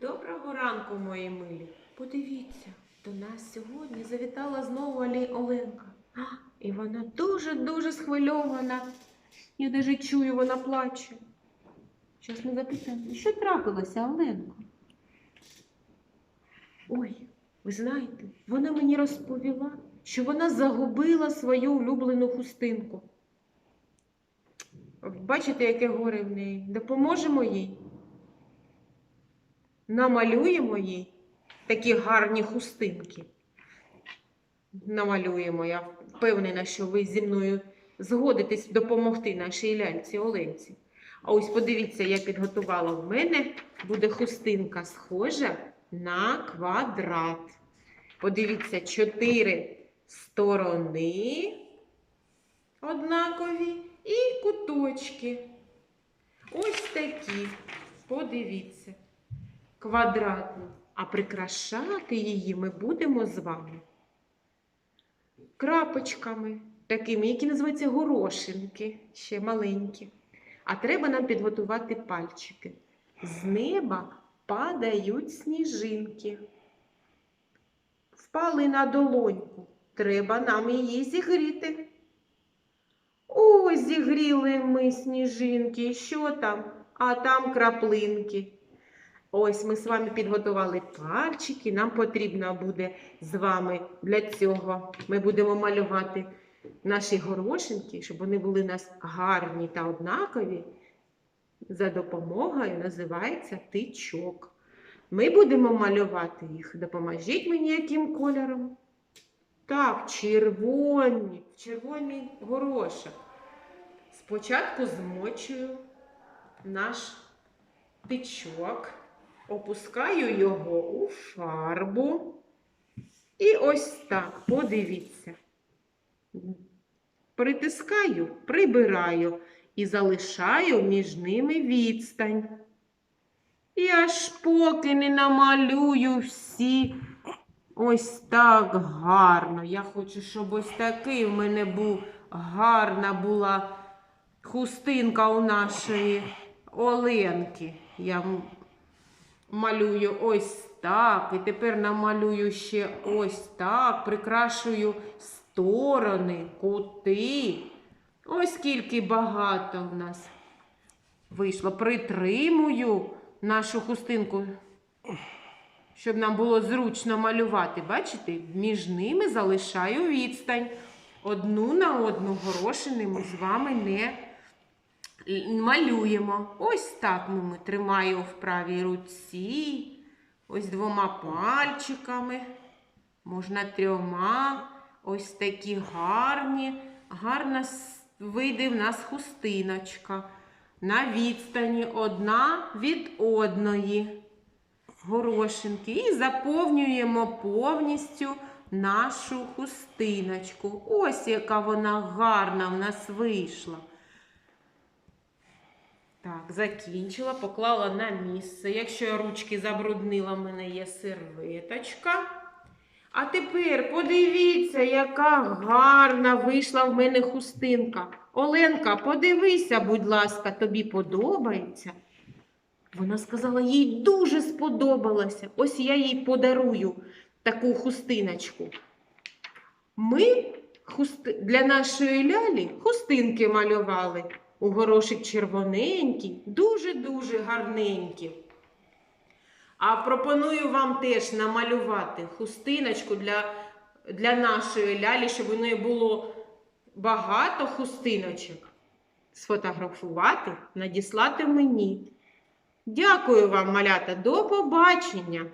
Доброго ранку, мої милі. Подивіться, до нас сьогодні завітала знову Алі Оленка. А, і вона дуже-дуже схвильована. Я навіть чую, вона плаче. Зараз ми запитаємо, що трапилося, Оленко? Ой, ви знаєте, вона мені розповіла, що вона загубила свою улюблену хустинку. Бачите, яке горе в неї? Допоможемо їй? Намалюємо їй такі гарні хустинки. Намалюємо. Я впевнена, що ви зі мною згодитесь допомогти нашій ляльці Оленці. А ось подивіться, я підготувала в мене буде хустинка схожа на квадрат. Подивіться, чотири сторони однакові і куточки. Ось такі. Подивіться квадратну, а прикрашати її ми будемо з вами крапочками, такими, які називаються горошинки, ще маленькі. А треба нам підготувати пальчики. З неба падають сніжинки. Впали на долоньку. Треба нам її зігріти. Ось зігріли ми сніжинки. Що там? А там краплинки. Ось ми з вами підготували пальчики. Нам потрібно буде з вами для цього. Ми будемо малювати наші горошинки, щоб вони були у нас гарні та однакові. За допомогою називається тичок. Ми будемо малювати їх. Допоможіть мені яким кольором. Так, червоні, червоний горошок. Спочатку змочую наш тичок, опускаю його у фарбу. І ось так, подивіться. Притискаю, прибираю і залишаю між ними відстань. І аж поки не намалюю всі ось так гарно. Я хочу, щоб ось такий в мене був гарна була хустинка у нашої Оленки. Я малюю ось так. І тепер намалюю ще ось так. Прикрашую сторони, кути. Ось скільки багато в нас вийшло. Притримую нашу хустинку, щоб нам було зручно малювати. Бачите, між ними залишаю відстань. Одну на одну горошини ми з вами не малюємо. Ось так ми, тримаю в правій руці. Ось двома пальчиками. Можна трьома. Ось такі гарні. Гарна вийде в нас хустиночка. На відстані одна від одної горошинки. І заповнюємо повністю нашу хустиночку. Ось яка вона гарна в нас вийшла. Так, закінчила, поклала на місце. Якщо я ручки забруднила, в мене є серветочка. А тепер подивіться, яка гарна вийшла в мене хустинка. Оленка, подивися, будь ласка, тобі подобається. Вона сказала, їй дуже сподобалося. Ось я їй подарую таку хустиночку. Ми для нашої лялі хустинки малювали. У горошик червоненький, дуже-дуже гарненькі. А пропоную вам теж намалювати хустиночку для, для нашої лялі, щоб у неї було багато хустиночок. Сфотографувати, надіслати мені. Дякую вам, малята, до побачення!